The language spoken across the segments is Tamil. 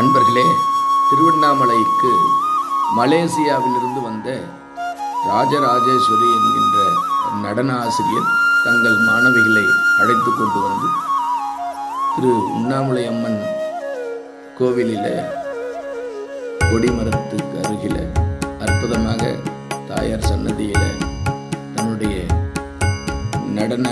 அன்பர்களே திருவண்ணாமலைக்கு மலேசியாவிலிருந்து வந்த ராஜராஜேஸ்வரி என்கின்ற நடன ஆசிரியர் தங்கள் மாணவிகளை அழைத்து கொண்டு வந்து திரு உண்ணாமலை அம்மன் கோவிலில் கொடிமரத்துக்கு அருகில் அற்புதமாக தாயார் சன்னதியில் தன்னுடைய நடன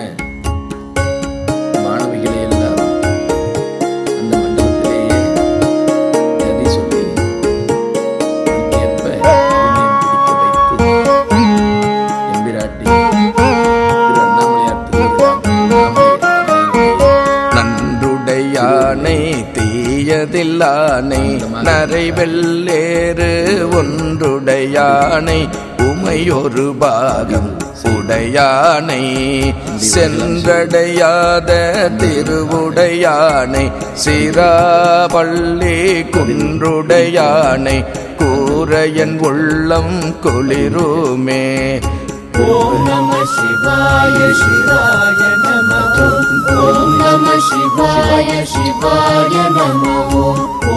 நின்றதில்லானை நரை வெள்ளேறு ஒன்றுடையானை உமையொரு பாகம் உடையானை சென்றடையாத திருவுடையானை சிராபள்ளி குன்றுடையானை கூரையன் உள்ளம் குளிருமே. ஓம் நம சிவாய சிவாய நம. ஓம் நம சிவாய சிவாய நமோ.